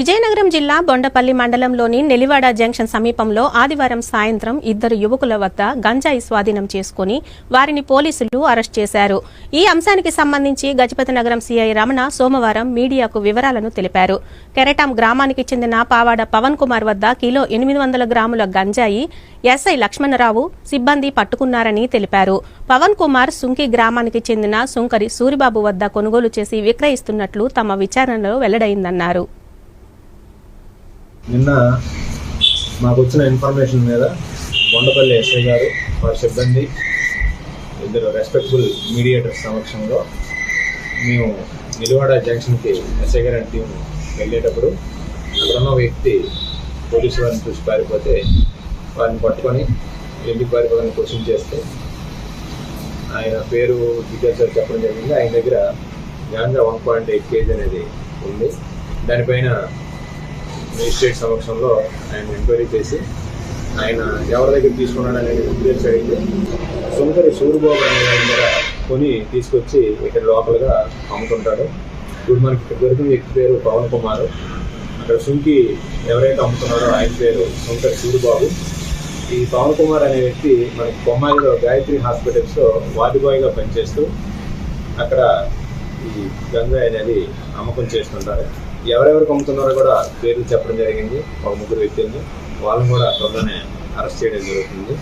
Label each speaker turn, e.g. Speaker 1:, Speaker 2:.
Speaker 1: విజయనగరం జిల్లా బొండపల్లి మండలంలోని నెలివాడ జంక్షన్ సమీపంలో ఆదివారం సాయంత్రం ఇద్దరు యువకుల వద్ద గంజాయి స్వాధీనం చేసుకుని వారిని పోలీసులు అరెస్ట్ చేశారు. ఈ అంశానికి సంబంధించి గజపతి నగరం సీఐ రమణ సోమవారం మీడియాకు వివరాలను తెలిపారు. కెరటాం గ్రామానికి చెందిన పావాడ పవన్ కుమార్ వద్ద కిలో ఎనిమిది వందల గ్రాముల గంజాయి ఎస్ఐ లక్ష్మణరావు సిబ్బంది పట్టుకున్నారని తెలిపారు. పవన్ కుమార్ సుంకి గ్రామానికి చెందిన సుంకరి సూరిబాబు వద్ద కొనుగోలు చేసి విక్రయిస్తున్నట్లు తమ విచారణలో వెల్లడైందన్నారు.
Speaker 2: నిన్న మాకు వచ్చిన ఇన్ఫర్మేషన్ మీద బొండపల్లి ఎస్ఐ గారు వారి సిబ్బంది ఇద్దరు రెస్పెక్టబుల్ మీడియేటర్ సమక్షంలో మేము నిలువాడ జంక్షన్కి ఎస్ఐ గారి టీం వెళ్ళేటప్పుడు అక్కడ ఉన్న వ్యక్తి పోలీసు వారిని చూసి పారిపోతే వారిని పట్టుకొని ఎందుకు పారిపోవాలని క్వశ్చన్ చేస్తే ఆయన పేరు డీటెయిల్స్ అది చెప్పడం జరిగింది. ఆయన దగ్గర ganja one point eight KG అనేది ఉంది. దానిపైన మేజిస్ట్రేట్ సమక్షంలో ఆయన ఎంక్వైరీ చేసి ఆయన ఎవరి దగ్గర తీసుకున్నాడు అనేది డీటెయిల్స్ అడిగితే సుంకరి సూర్యబాబు అనే ఆయన దగ్గర కొని తీసుకొచ్చి ఇక్కడ లోపలగా అమ్ముతుంటాడు. ఇప్పుడు మనకి ఇక్కడ దొరికిన వ్యక్తి పేరు పవన్ కుమార్. అక్కడ సుంకి ఎవరైతే అమ్ముతున్నాడో ఆయన పేరు సుంకరి సూర్యబాబు. ఈ పవన్ కుమార్ అనే వ్యక్తి మనకి బొమ్మాయిలో గాయత్రి హాస్పిటల్స్లో వార్డు బాయ్గా పనిచేస్తూ అక్కడ ఈ గంజాయి అనేది అమ్మకం చేస్తుంటారు. ఎవరెవరికి అమ్ముతున్నారో కూడా పేర్లు చెప్పడం జరిగింది. ఒక ముగ్గురు వ్యక్తుల్ని. వాళ్ళని కూడా త్వరలోనే అరెస్ట్ చేయడం జరుగుతుంది.